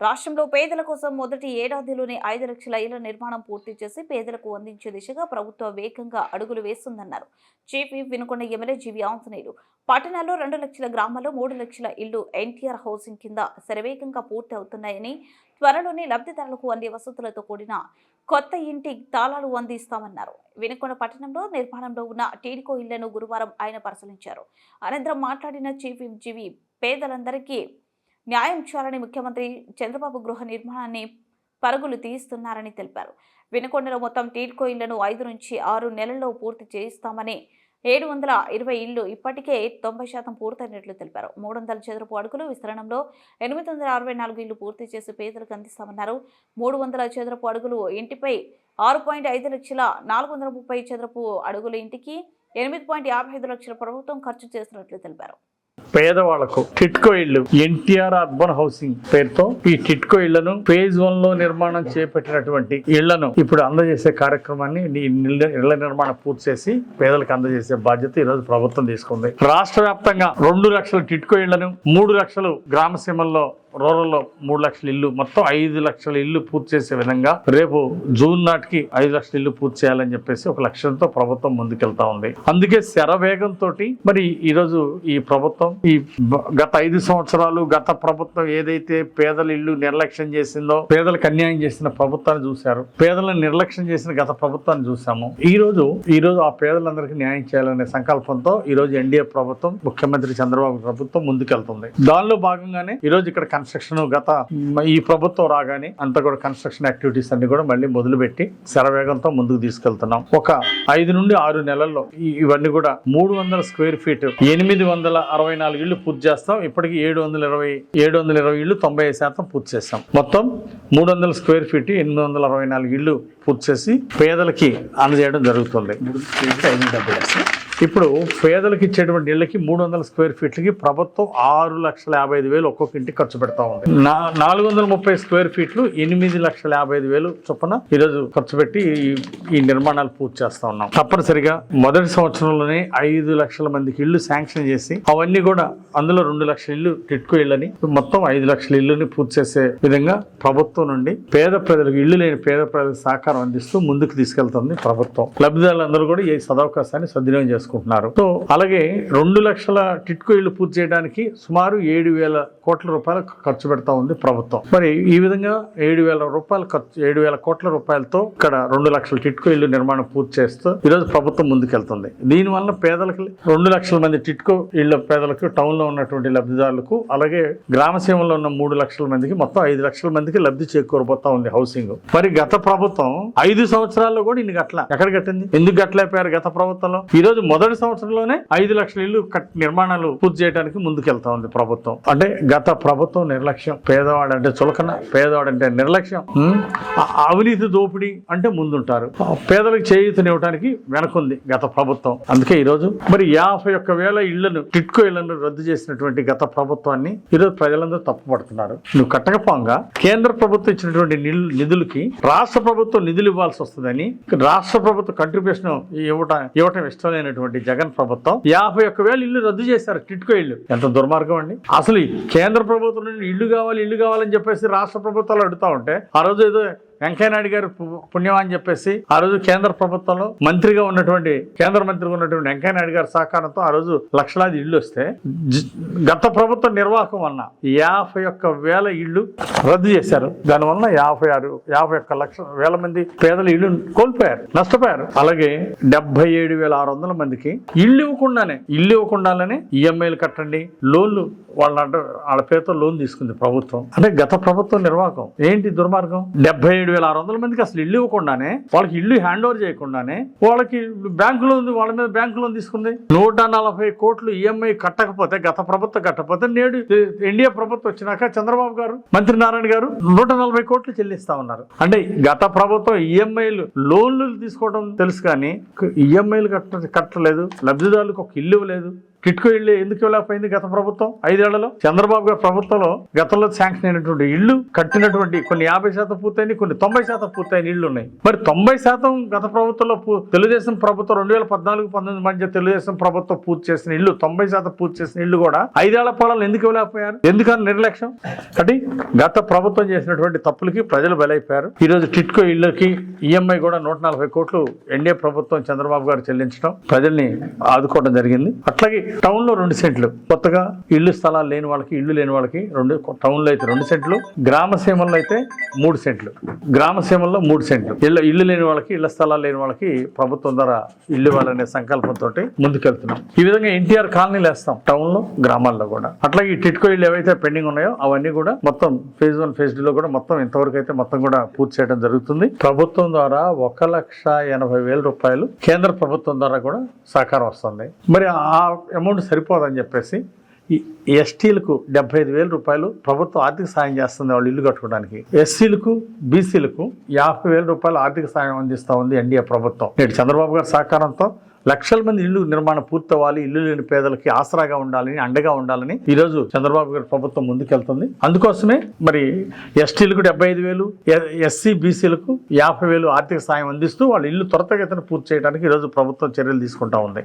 రాష్ట్రంలో పేదల కోసం మొదటి ఏడాదిలోనే ఐదు లక్షల ఇళ్ళ నిర్మాణం పూర్తి చేసి పేదలకు అందించే దిశగా ప్రభుత్వం వేగంగా అడుగులు వేస్తుందన్నారు. Chief Vinukonda MLA GV Anjaneyulu. పట్టణాల్లో రెండు లక్షల గ్రామాల్లో మూడు లక్షల ఇళ్ళు ఎన్టీఆర్ హౌసింగ్ కింద శరవేగంగా పూర్తి అవుతున్నాయని త్వరలోనే లబ్ధిదారులకు అందే వసతులతో కూడిన కొత్త ఇంటి తాళాలు అందిస్తామన్నారు. వినుకొండ పట్టణంలో నిర్మాణంలో ఉన్న టీడికో ఇళ్ళను గురువారం ఆయన పరిశీలించారు. అనంతరం మాట్లాడిన చీఫ్ జీవి పేదలందరికీ న్యాయం చేయాలని ముఖ్యమంత్రి చంద్రబాబు గృహ నిర్మాణాన్ని పరుగులు తీస్తున్నారని తెలిపారు. వినకొండలో మొత్తం టీడ్కో ఇళ్ళను ఐదు నుంచి ఆరు నెలల్లో పూర్తి చేయిస్తామని ఏడు వందల ఇరవై ఇళ్ళు ఇప్పటికే తొంభై శాతం పూర్తయినట్లు తెలిపారు. మూడు వందల చదరపు అడుగులు విస్తరణంలో ఎనిమిది వందల అరవై నాలుగు ఇళ్ళు పూర్తి చేసి పేదలకు అందిస్తామన్నారు. మూడు వందల చదరపు అడుగులు ఇంటిపై ఆరు పాయింట్ ఐదు లక్షల నాలుగు వందల ముప్పై చదరపు అడుగుల ఇంటికి ఎనిమిది పాయింట్ యాభై ఐదు లక్షల ప్రభుత్వం ఖర్చు చేస్తున్నట్లు తెలిపారు. పేదవాళ్ళకు టిట్కో ఇళ్ళు ఎన్టీఆర్ అర్బన్ హౌసింగ్ పేరుతో ఈ టిట్కో ఇళ్ళను ఫేజ్ వన్లో నిర్మాణం చేపట్టినటువంటి ఇళ్ళను ఇప్పుడు అందజేసే కార్యక్రమాన్ని ఇళ్ళ- ఇళ్ళ నిర్మాణం పూర్తి చేసి పేదలకు అందజేసే బాధ్యత ఈ రోజు ప్రభుత్వం తీసుకుంది. రాష్ట్ర వ్యాప్తంగా రెండు లక్షల టిట్కో ఇళ్ళను మూడు లక్షలు గ్రామ సీమల్లో రూరల్లో మూడు లక్షల ఇల్లు మొత్తం ఐదు లక్షల ఇల్లు పూర్తి చేసే విధంగా రేపు జూన్ నాటికి ఐదు లక్షల ఇల్లు పూర్తి చేయాలని చెప్పేసి ఒక లక్ష్యంతో ప్రభుత్వం ముందుకెళ్తా ఉంది. అందుకే శరవేగంతో మరి ఈరోజు ఈ ప్రభుత్వం ఈ గత ఐదు సంవత్సరాలు గత ప్రభుత్వం ఏదైతే పేదల ఇల్లు నిర్లక్ష్యం చేసిందో పేదలకు అన్యాయం చేసిన ప్రభుత్వాన్ని చూశారు. పేదలను నిర్లక్ష్యం చేసిన గత ప్రభుత్వాన్ని చూసాము ఈ రోజు ఈ రోజు ఆ పేదలందరికీ న్యాయం చేయాలనే సంకల్పంతో ఈ రోజు ఎన్డీఏ ప్రభుత్వం ముఖ్యమంత్రి చంద్రబాబు ప్రభుత్వం ముందుకెళ్తుంది. దానిలో భాగంగానే ఈ రోజు ఇక్కడ కన్స్ట్రక్షన్ గత ఈ ప్రభుత్వం రాగానే అంతా కూడా కన్స్ట్రక్షన్ యాక్టివిటీస్ అన్ని కూడా మళ్ళీ మొదలుపెట్టి శరవేగంతో ముందుకు తీసుకెళ్తున్నాం. ఒక ఐదు నుండి ఆరు నెలల్లో ఇవన్నీ కూడా మూడు వందల స్క్వేర్ ఫీట్ ఎనిమిది వందల అరవై నాలుగు ఇళ్ళు పూర్తి చేస్తాం. ఇప్పటికి ఏడు వందల ఇరవై ఏడు వందల ఇరవై ఇళ్ళు తొంభై ఐదు శాతం పూర్తి చేస్తాం. మొత్తం మూడు వందల స్క్వేర్ ఫీట్ ఎనిమిది వందల అరవై నాలుగు ఇళ్ళు పూర్తి చేసి పేదలకి అందజేయడం జరుగుతుంది. ఇప్పుడు పేదలకు ఇచ్చేటువంటి ఇళ్ళకి మూడు వందల స్క్వేర్ ఫీట్లకి ప్రభుత్వం ఆరు లక్షల యాభై ఐదు వేలు ఒక్కొక్క ఇంటికి ఖర్చు పెడతా ఉంది. నా నాలుగు వందల ముప్పై స్క్వేర్ ఫీట్లు ఎనిమిది లక్షల యాభై ఐదు వేలు చొప్పున ఈరోజు ఖర్చు పెట్టి ఈ- ఈ నిర్మాణాలు పూర్తి చేస్తా ఉన్నాం. తప్పనిసరిగా మొదటి సంవత్సరంలోనే ఐదు లక్షల మందికి ఇళ్ళు శాంక్షన్ చేసి అవన్నీ కూడా అందులో రెండు లక్షల ఇల్లు టిట్కో ఇళ్ళని మొత్తం ఐదు లక్షల ఇళ్ళని పూర్తి చేసే విధంగా ప్రభుత్వం నుండి పేద ప్రజలకు ఇల్లు లేని పేద ప్రజలకు సహకారం అందిస్తూ ముందుకు తీసుకెళ్తుంది ప్రభుత్వం. లబ్ధిదారులందరూ కూడా ఈ సదవకాశాన్ని సద్వినియోగం తీసుకుంటున్నారు. సో అలాగే రెండు లక్షల టిట్కో ఇళ్ళు పూర్తి చేయడానికి సుమారు ఏడు వేల కోట్ల రూపాయలు ఖర్చు పెడతా ఉంది ప్రభుత్వం. మరి ఈ విధంగా ఏడు వేల రూపాయలు ఖర్చు ఏడు వేల కోట్ల రూపాయలతో ఇక్కడ రెండు లక్షల టిట్కో ఇల్లు నిర్మాణం పూర్తి చేస్తూ ఈరోజు ప్రభుత్వం ముందుకెళ్తుంది. దీనివల్ల పేదలకు రెండు లక్షల మంది టిట్కో ఇళ్ళ పేదలకు టౌన్లో ఉన్నటువంటి లబ్ధిదారులకు అలాగే గ్రామసీమలో ఉన్న మూడు లక్షల మందికి మొత్తం ఐదు లక్షల మందికి లబ్ధి చేకూరబోతా ఉంది హౌసింగ్. మరి గత ప్రభుత్వం ఐదు సంవత్సరాల్లో కూడా ఇన్ని గట్ల ఎక్కడ కట్టింది? ఎందుకు గట్లయిపోయారు గత ప్రభుత్వంలో? ఈ రోజు మొదటి సంవత్సరంలోనే ఐదు లక్షల ఇల్లు కట్- నిర్మాణాలు పూర్తి చేయడానికి ముందుకెళ్తా ఉంది ప్రభుత్వం. అంటే గత ప్రభుత్వం నిర్లక్ష్యం పేదవాడు అంటే చులకన పేదవాడు అంటే నిర్లక్ష్యం అవినీతి దోపిడీ అంటే ముందుంటారు. పేదలకు చేయూతనివ్వడానికి వెనకుంది గత ప్రభుత్వం. అందుకే ఈ రోజు మరి యాభై ఒక్క వేల ఇళ్ళను టిట్కో ఇళ్ళను రద్దు చేసినటువంటి గత ప్రభుత్వాన్ని ఈరోజు ప్రజలందరూ తప్పుపడుతున్నారు. నువ్వు కట్టకపోగా కేంద్ర ప్రభుత్వం ఇచ్చినటువంటి నిల్- నిధులకి రాష్ట్ర ప్రభుత్వం నిధులు ఇవ్వాల్సి వస్తుందని రాష్ట్ర ప్రభుత్వ కంట్రిబ్యూషన్ ఇవ్వటం ఇవ్వటం ఇష్టం లేనటువంటి జగన్ ప్రభుత్వం యాభై ఒక్క వేల ఇల్లు రద్దు చేశారు టిట్కో ఇల్లు. ఎంత దుర్మార్గం అండి? అసలు కేంద్ర ప్రభుత్వం నుండి ఇల్లు కావాలి ఇల్లు కావాలని చెప్పేసి రాష్ట్ర ప్రభుత్వాలు అడుగుతా ఉంటే ఆ రోజు ఏదో వెంకయ్యనాయుడు గారు పు- పుణ్యం అని చెప్పేసి ఆ రోజు కేంద్ర ప్రభుత్వంలో మంత్రిగా ఉన్నటువంటి కేంద్ర మంత్రిగా ఉన్నటువంటి వెంకయ్యనాయుడు గారి సహకారంతో ఆ రోజు లక్షలాది ఇళ్ళు వస్తే గత ప్రభుత్వ నిర్వాహకం వలన యాభై ఒక్క వేల ఇళ్ళు రద్దు చేశారు. దానివల్ల యాభై ఆరు యాభై ఒక్క లక్షల వేల మంది పేదల ఇళ్ళు కోల్పోయారు నష్టపోయారు. అలాగే డెబ్బై ఏడు వేల ఆరు వందల మందికి ఇల్లు ఇవ్వకుండానే ఇల్లు ఇవ్వకుండానే ఈఎంఐలు కట్టండి లోన్లు వాళ్ళ వాళ్ళ పేరుతో లోన్ తీసుకుంది ప్రభుత్వం. అంటే గత ప్రభుత్వం నిర్వాహకం. ఏంటి దుర్మార్గం? డెబ్బై ఏడు వేల ఆరు వందల మందికి అసలు ఇల్లు ఇవ్వకుండానే వాళ్ళకి ఇల్లు హ్యాండ్ ఓవర్ చేయకుండానే వాళ్ళకి బ్యాంకు లోన్ వాళ్ళ మీద బ్యాంకు లోన్ తీసుకుంది. నూట నలభై కోట్లు ఈఎంఐ కట్టకపోతే గత ప్రభుత్వం కట్టకపోతే నేడు ఎన్డీఏ ప్రభుత్వం వచ్చినాక చంద్రబాబు గారు మంత్రి నారాయణ గారు నూట నలభై కోట్లు చెల్లిస్తా ఉన్నారు. అంటే గత ప్రభుత్వం ఈఎంఐలు లోన్లు తీసుకోవడం తెలుసు కానీ ఈఎంఐలు కట్ట కట్టలేదు. లబ్ధిదారులకు ఒక ఇల్లు ఇవ్వలేదు. టిట్కో ఇళ్ళు ఎందుకు ఇవ్వలేకపోయింది గత ప్రభుత్వం? ఐదేళ్ళలో? చంద్రబాబు గారి ప్రభుత్వంలో గతంలో శాంక్షన్ అయినటువంటి ఇల్లు కట్టినటువంటి కొన్ని యాభై శాతం పూర్తయినాయి కొన్ని తొంభై శాతం పూర్తయిన ఇళ్ళు ఉన్నాయి. మరి తొంభై శాతం గత ప్రభుత్వంలో పూ- తెలుగుదేశం ప్రభుత్వం రెండు వేల పద్నాలుగు పంతొమ్మిది మధ్య తెలుగుదేశం ప్రభుత్వం పూర్తి చేసిన ఇల్లు తొంభై శాతం పూర్తి చేసిన ఇల్లు కూడా ఐదేళ్ళ పాలన ఎందుకు ఇవ్వలేకపోయారు? ఎందుకని నిర్లక్ష్యం? కాబట్టి గత ప్రభుత్వం చేసినటువంటి తప్పులకి ప్రజలు బలైపోయారు. ఈరోజు టిట్కో ఇళ్ళకి ఈఎంఐ కూడా నూట నలభై కోట్లు ఎన్డీఏ ప్రభుత్వం చంద్రబాబు గారు చెల్లించడం ప్రజల్ని ఆదుకోవడం జరిగింది. అట్లాగే టౌన్లో రెండు సెంట్లు. కొత్తగా ఇల్లు స్థలాలు లేని వాళ్ళకి ఇల్లు లేని వాళ్ళకి రెండు టౌన్లో అయితే రెండు సెంట్లు గ్రామ సీమల్లో అయితే మూడు సెంట్లు. గ్రామ సీమల్లో మూడు సెంట్లు. ఇల్లు ఇల్లు లేని వాళ్ళకి ఇళ్ళ స్థలాలు లేని వాళ్ళకి ప్రభుత్వం ద్వారా ఇల్లు ఇవ్వాలనే సంకల్పంతో ముందుకెళ్తున్నాం. ఈ విధంగా ఎన్టీఆర్ కాలనీలు వేస్తాం టౌన్లో గ్రామాల్లో కూడా. అట్లాగే ఈ టిట్కో ఇల్లు ఏవైతే పెండింగ్ ఉన్నాయో అవన్నీ కూడా మొత్తం ఫేజ్ వన్ ఫేజ్లో కూడా మొత్తం ఇంతవరకు అయితే మొత్తం కూడా పూర్తి చేయడం జరుగుతుంది. ప్రభుత్వం ద్వారా ఒక లక్ష ఎనభై వేల రూపాయలు కేంద్ర ప్రభుత్వం ద్వారా కూడా సహకారం వస్తుంది. మరి ఆ అమౌంట్ సరిపోదని చెప్పేసి ఈ ఎస్టీలకు డెబ్బై ఐదు వేల రూపాయలు ప్రభుత్వం ఆర్థిక సాయం చేస్తుంది వాళ్ళు ఇల్లు కట్టుకోవడానికి. ఎస్సీలకు బీసీలకు యాభై వేల రూపాయలు ఆర్థిక సాయం అందిస్తూ ఉంది ఎన్డీఏ ప్రభుత్వం. నేడు చంద్రబాబు గారి సహకారంతో లక్షల మంది ఇల్లు నిర్మాణం పూర్తవ్వాలి ఇల్లు లేని పేదలకి ఆసరాగా ఉండాలని అండగా ఉండాలని ఈరోజు చంద్రబాబు గారి ప్రభుత్వం ముందుకెళ్తుంది. అందుకోసమే మరి ఎస్టీలకు డెబ్బై ఐదు వేలు ఎస్సీ బీసీలకు యాభై వేలు ఆర్థిక సాయం అందిస్తూ వాళ్ళ ఇల్లు త్వరతగతిన పూర్తి చేయడానికి ఈరోజు రోజు ప్రభుత్వం చర్యలు తీసుకుంటా ఉంది.